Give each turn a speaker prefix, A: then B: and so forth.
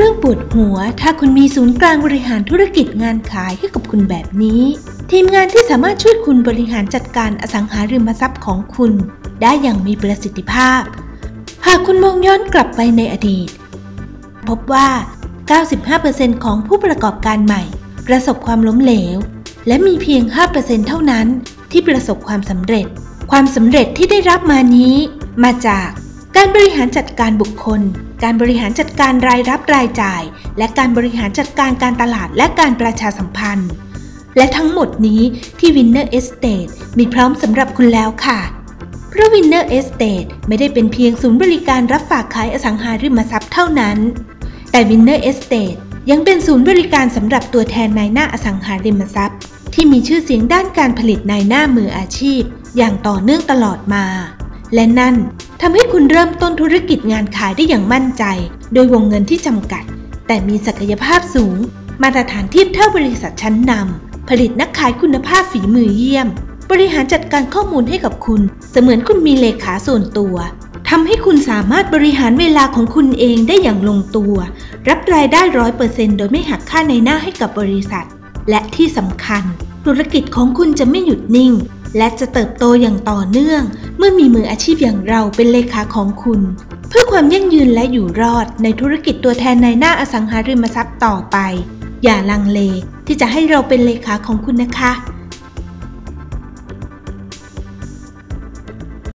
A: เรื่องปวดหัวถ้าคุณมีศูนย์กลางบริหารธุรกิจงานขายให้กับคุณแบบนี้ ทีมงานที่สามารถช่วยคุณบริหารจัดการอสังหาริมทรัพย์ของคุณ ได้อย่างมีประสิทธิภาพ หากคุณมองย้อนกลับไปในอดีต พบว่า 95%ของผู้ประกอบการใหม่ ประสบความล้มเหลว และมีเพียง 5%เท่านั้นที่ประสบความสำเร็จ ความสำเร็จที่ได้รับมานี้ มาจาก การบริหารจัดการบุคคล การบริหารจัดการรายรับรายจ่าย และการบริหารจัดการการตลาดและการประชาสัมพันธ์ และทั้งหมดนี้ที่ Winner Estate มีพร้อมสำหรับคุณแล้วค่ะ เพราะ Winner Estate ไม่ได้เป็นเพียงศูนย์บริการรับฝากขายอสังหาริมทรัพย์เท่านั้น แต่ Winner Estate ยังเป็นศูนย์บริการสำหรับตัวแทนนายหน้าอสังหาริมทรัพย์ ที่มีชื่อเสียงด้านการผลิตนายหน้ามืออาชีพ อย่างต่อเนื่องตลอดมา และนั่น ทำให้คุณเริ่มต้นธุรกิจงานขายได้อย่างมั่นใจ โดยวงเงินที่จำกัด แต่มีศักยภาพสูง มาตรฐานเทียบเท่าบริษัทชั้นนำผลิตนักขายคุณภาพฝีมือเยี่ยม บริหารจัดการข้อมูลให้กับคุณ เสมือนคุณมีเลขาส่วนตัวทำให้คุณสามารถบริหารเวลาของคุณเองได้อย่างลงตัว รับรายได้ร้อยเปอร์เซ็นต์โดยไม่หักค่าในหน้าให้กับบริษัท และที่สำคัญ ธุรกิจของคุณจะไม่หยุดนิ่ง และจะเติบโตอย่างต่อเนื่อง เมื่อมีมืออาชีพอย่างเราเป็นเลขาของคุณ เพื่อความยั่งยืนและอยู่รอดในธุรกิจตัวแทนในหน้าอสังหาริมทรัพย์ต่อไป อย่าลังเลที่จะให้เราเป็นเลขาของคุณนะคะ